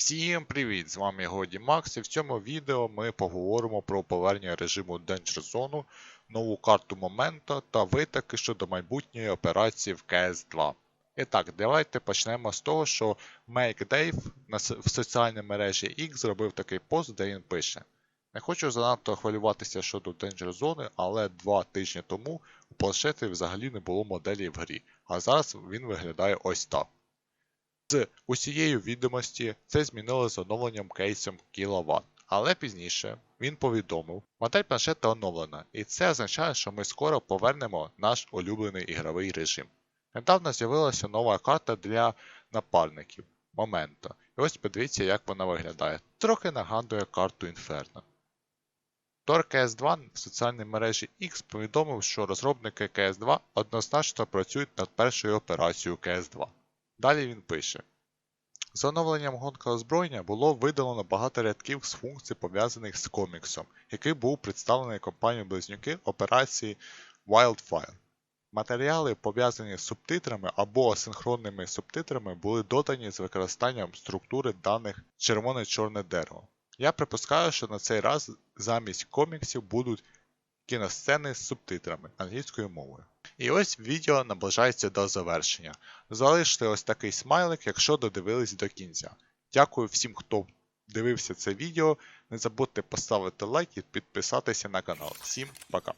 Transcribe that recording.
Всім привіт! З вами Годі Макс, і в цьому відео ми поговоримо про повернення режиму Danger Zone, нову карту момента та витоки щодо майбутньої операції в CS2. І так, давайте почнемо з того, що Make Dave в соціальній мережі X зробив такий пост, де він пише. Не хочу занадто хвилюватися щодо Danger Zone, але два тижні тому у планшеті взагалі не було моделі в грі, а зараз він виглядає ось так. З усієї відомості це змінили з оновленням кейсом кіловат. Але пізніше він повідомив, модель планшета оновлена, і це означає, що ми скоро повернемо наш улюблений ігровий режим. Недавно з'явилася нова карта для напарників Момента. І ось подивіться, як вона виглядає. Трохи нагадує карту Inferno. Тор CS2 в соціальній мережі X повідомив, що розробники CS2 однозначно працюють над першою операцією CS2. Далі він пише: з оновленням гонка озброєння було видалено багато рядків з функцій, пов'язаних з коміксом, який був представлений компанією Близнюки операції Wildfire. Матеріали, пов'язані з субтитрами або асинхронними субтитрами, були додані з використанням структури даних червоне-чорне дерево. Я припускаю, що на цей раз замість коміксів будуть кіносцени з субтитрами англійською мовою. І ось відео наближається до завершення. Залиште ось такий смайлик, якщо додивились до кінця. Дякую всім, хто дивився це відео. Не забудьте поставити лайк і підписатися на канал. Всім пока!